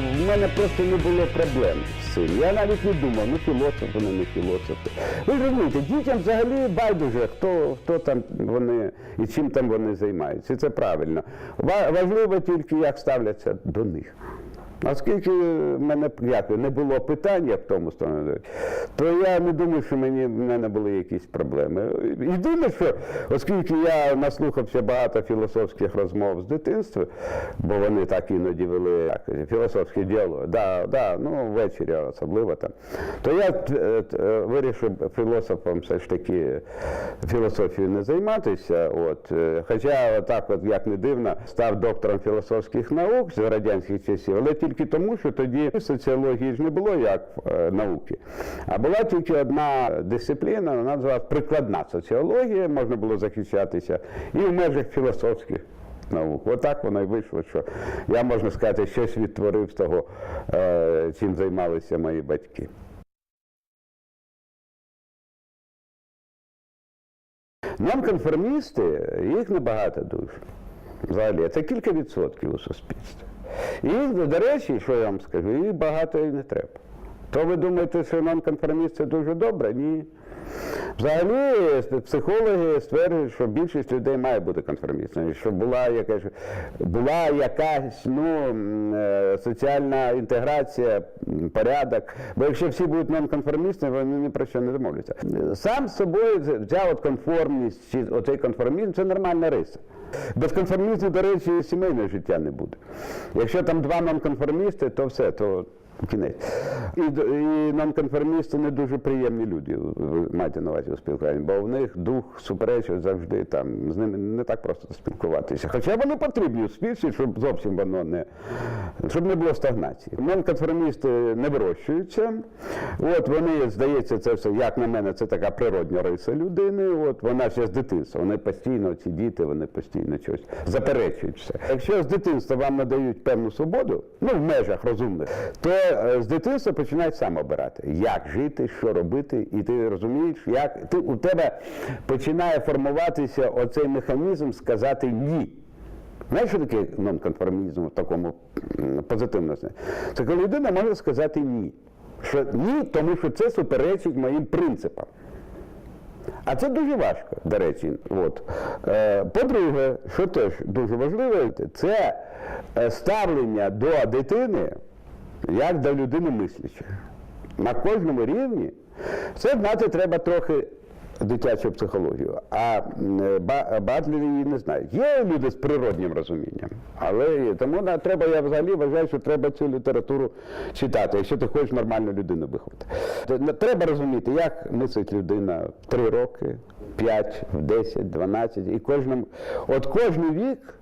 У мене просто не було проблем з. Я навіть не думав, ну філософ, вони не філософи. Ви ж розумієте, дітям взагалі байдуже, хто, хто там вони і чим там вони займаються. Це правильно. Важливо тільки, як ставляться до них. Оскільки в мене як, не було питання в тому стороні, то я не думаю, що мені в мене були якісь проблеми. Єдине, що оскільки я наслухався багато філософських розмов з дитинства, бо вони так іноді вели як, філософське діло, да, да, ну ввечері особливо там, то я е, е, вирішив філософом все ж таки філософією не займатися. От, е, хоча отак, от, як не дивно, став доктором філософських наук з радянських часів, але тільки тому, що тоді соціології ж не було як е, науки, а була тільки одна дисципліна, вона називалась прикладна соціологія, можна було захищатися і в межах філософських. Наук. Отак воно і вийшло, що я можна сказати, щось відтворив з того, е, чим займалися мої батьки. Нонконформісти, їх небагато дуже. Взагалі, це кілька відсотків у суспільстві. І до речі, що я вам скажу, і багато і не треба. То ви думаєте, що нонконформіст це дуже добре? Ні. Взагалі, психологи стверджують, що більшість людей має бути конформістами, що була якась, була якась ну, е, соціальна інтеграція, порядок. Бо якщо всі будуть нонконформістами, вони ні про що не домовляться. Сам з собою взяв от конформність, чи оцей конформізм це нормальна риса. Без конформізму, до речі, сімейне життя не буде. Якщо там два нонконформісти, то все, то кінець. І, і нонконформісти не дуже приємні люди, ви маєте на увазі у спілкуванні, бо в них дух суперечить завжди там, з ними не так просто спілкуватися. Хоча вони потрібні у спільстві, щоб зовсім воно не щоб не було стагнації. Нонконформісти не вирощуються. От вони, здається, це все, як на мене, це така природня риса людини. От вона ще з дитинства. Вони постійно, ці діти, вони постійно щось заперечують все. Якщо з дитинства вам надають певну свободу, ну в межах розумних, то е, з дитинства починають сам обирати, як жити, що робити, і ти розумієш, як ти у тебе починає формуватися оцей механізм сказати ні. Знаєш, що таке нонконформізм в такому м, позитивному? Це коли людина може сказати ні. Що ні, тому що це суперечить моїм принципам. А це дуже важко, до речі. От. Е, По-друге, що теж дуже важливо, це е, ставлення до дитини як до людини мислячої. На кожному рівні це знати треба трохи дитячу психологію, а м, ба- багато людей її не знають. Є люди з природнім розумінням, але тому треба, я взагалі вважаю, що треба цю літературу читати, якщо ти хочеш нормальну людину виховати. Треба розуміти, як мислить людина в 3 роки, 5, в 10, 12, і кожному, от кожний вік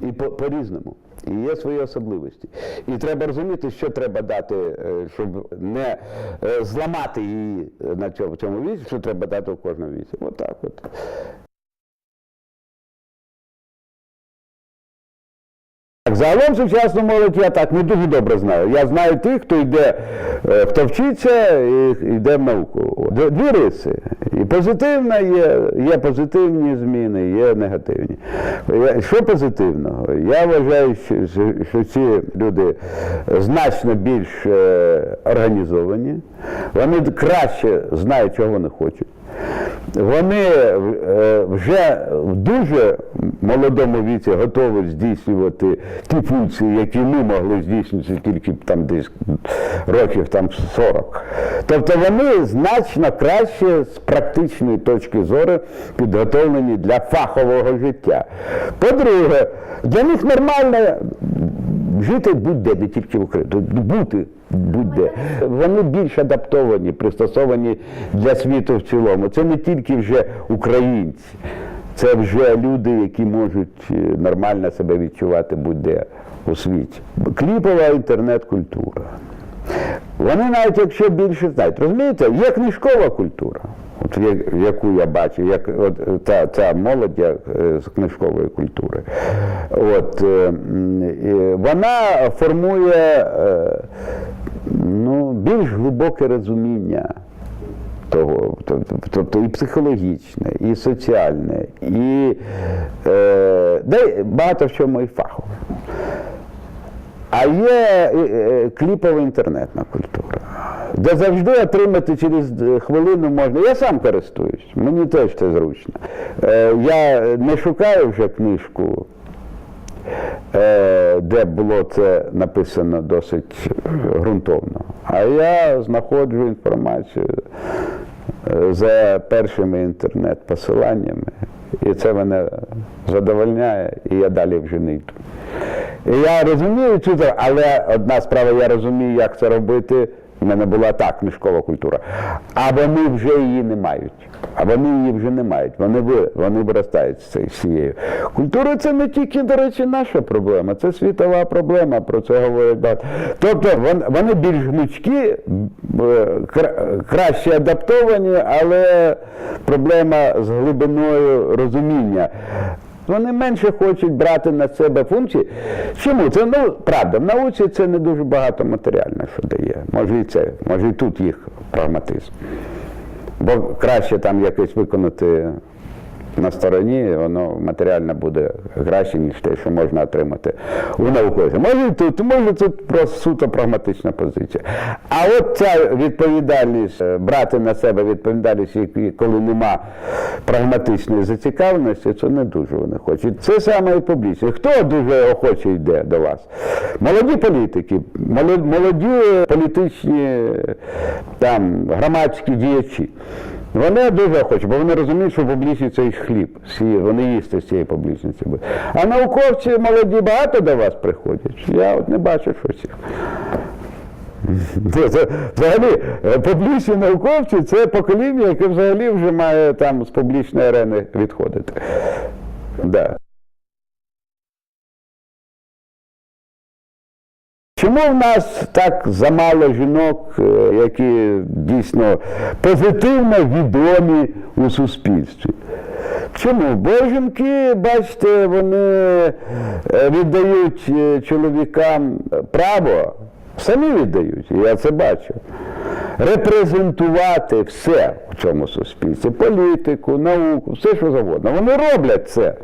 і по- по-різному. І є свої особливості. І треба розуміти, що треба дати, е, щоб не е, зламати її на цьому, віці, що треба дати в кожному віці. Отак от. Так, Загалом сучасну молодь я так не дуже добре знаю. Я знаю тих, хто йде, е, хто вчиться і йде в науку. Дві риси. І позитивна є, є позитивні зміни, є негативні. Що позитивного? Я вважаю, що, що ці люди значно більш е, організовані, вони краще знають, чого вони хочуть. Вони е, вже в дуже молодому віці готові здійснювати ті функції, які ми могли здійснювати тільки там десь років там 40. Тобто вони значно краще з практичної точки зору підготовлені для фахового життя. По-друге, для них нормально жити будь-де, не тільки в Україні, бути будь-де. Вони більш адаптовані, пристосовані для світу в цілому. Це не тільки вже українці, це вже люди, які можуть е, нормально себе відчувати будь-де у світі. Кліпова інтернет-культура. Вони навіть якщо більше знають, розумієте, є книжкова культура, от яку я бачу, як от та, ця молодь е, з книжкової культури. От, е, вона формує ну, більш глибоке розуміння того, тобто- і психологічне, і соціальне, і е, де багато в чому і фахове. А є е, е, кліпова інтернетна культура, де завжди отримати через хвилину можна. Я сам користуюсь, мені теж це зручно. Е, Я не шукаю вже книжку, де було це написано досить ґрунтовно. А я знаходжу інформацію е, за першими інтернет-посиланнями, і це мене задовольняє, і я далі вже не йду. І я розумію цю, але одна справа, я розумію, як це робити. У мене була так книжкова культура. А вони вже її не мають. А вони її вже не мають. Вони, вони виростають з цією- Культура це не тільки, до речі, наша проблема, це світова проблема, про це говорять багато. Тобто вони більш гнучкі, е, краще адаптовані, але проблема з глибиною розуміння. Вони менше хочуть брати на себе функції. Чому? Це ну правда, в науці це не дуже багато матеріально, що дає. Може і це, може і тут їх прагматизм. Бо краще там якось виконати на стороні, воно матеріально буде краще, ніж те, що можна отримати у науковця. Може тут, може тут просто суто прагматична позиція. А от ця відповідальність, е, брати на себе відповідальність, коли нема прагматичної зацікавленості, це не дуже вони хочуть. Це саме і публічно. Хто дуже охоче йде до вас? Молоді політики, молоді політичні е, там громадські діячі. Вони дуже хочуть, бо вони розуміють, що публічність це їх хліб. Всі, вони їсти з цієї публічності. А науковці молоді багато до вас приходять. Я от не бачу щось взагалі, публічні науковці це покоління, яке взагалі вже має там з публічної арени відходити. Да. Чому в нас так замало жінок, е, які дійсно позитивно відомі у суспільстві? Чому? Бо жінки, бачите, вони е, віддають е, чоловікам право, самі віддають, я це бачу. Репрезентувати все в цьому суспільстві, політику, науку, все що завгодно. Вони роблять це.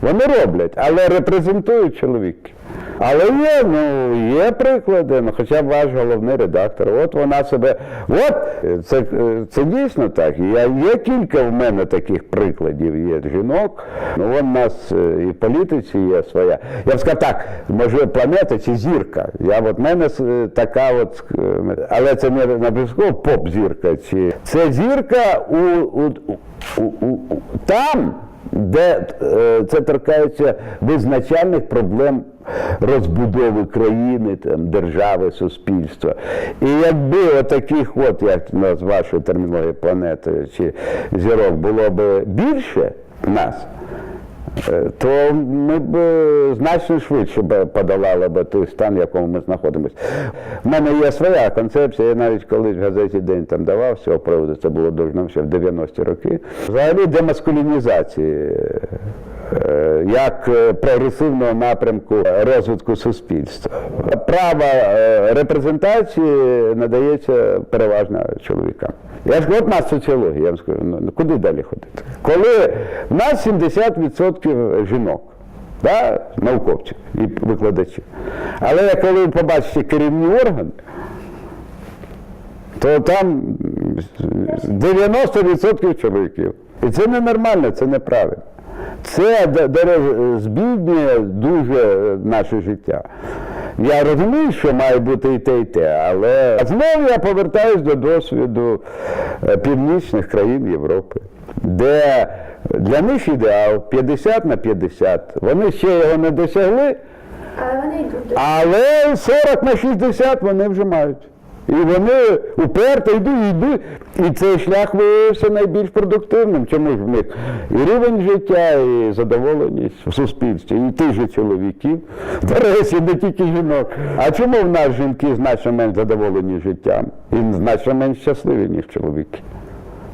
Вони роблять, але репрезентують чоловіки. Але є, ну, є приклади, ну, хоча б ваш головний редактор. От вона себе. От е, це, е, це дійсно так. Я, є кілька в мене таких прикладів, є жінок. Ну, вон нас е, і в політиці є своя. Я б сказав так, може планета чи зірка. Я от мене така от, але це не обов'язково поп-зірка. Чи це зірка у, у, у, у, у там де е, це торкається визначальних проблем розбудови країни, там, держави, суспільства. І якби отаких, от як з вашої термінології планети чи зірок було б більше нас, то ми б е, значно швидше подолали б той стан, в якому ми знаходимося. У мене є своя концепція, я навіть колись в газеті День там давав з цього приводу, це було дуже ще в 90-ті роки. Взагалі демаскулінізації. Е, Як е, прогресивного напрямку розвитку суспільства. Право е, репрезентації надається переважно чоловікам. Я ж от нас соціологія, я вам скажу, ну куди далі ходити? Коли в нас 70% жінок, да, науковців і викладачів. Але коли ви побачите керівні органи, то там 90% чоловіків. І це ненормально, це неправильно. Це збіднює дуже наше життя. Я розумію, що має бути і те, і те, але знову я повертаюсь до досвіду е, північних країн Європи, де для них ідеал 50 на 50. Вони ще його не досягли, але 40 на 60 вони вже мають. І вони уперто йдуть, йдуть. І цей шлях виявився найбільш продуктивним. Чому ж в них і рівень життя, і задоволеність в суспільстві, і тих же чоловіків. До речі, не тільки жінок. А чому в нас жінки значно менш задоволені життям і значно менш щасливі, ніж чоловіки?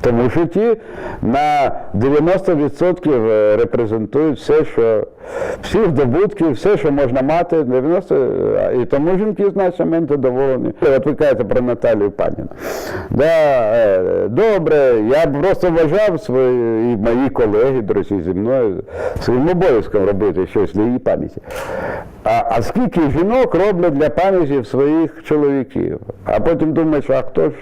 Тому що ті на 90% е, репрезентують все, що всі здобутки, все, що можна мати, 90, і тому жінки значно менш задоволені. От ви кажете про Наталію Паніну. Да, е, добре, я просто вважав свої, і мої колеги, до речі, зі мною своїм обов'язком робити щось для її пам'яті. А, а скільки жінок роблять для пам'яті своїх чоловіків? А потім думаєш, а хто ж?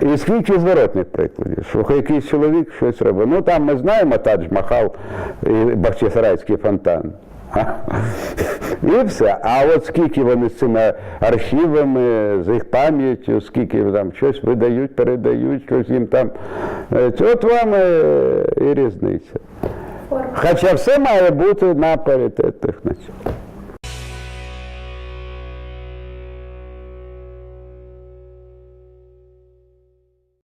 І скільки зворотних прикладів, що якийсь чоловік щось робить. Ну там ми знаємо Тадж Махал і Бахчисарайський фонтан. І все. А от скільки вони з цими архівами, з їх пам'яттю, скільки там щось видають, передають, щось їм там. е, От вам е, і різниця. Хоча все має бути на паритетних началах.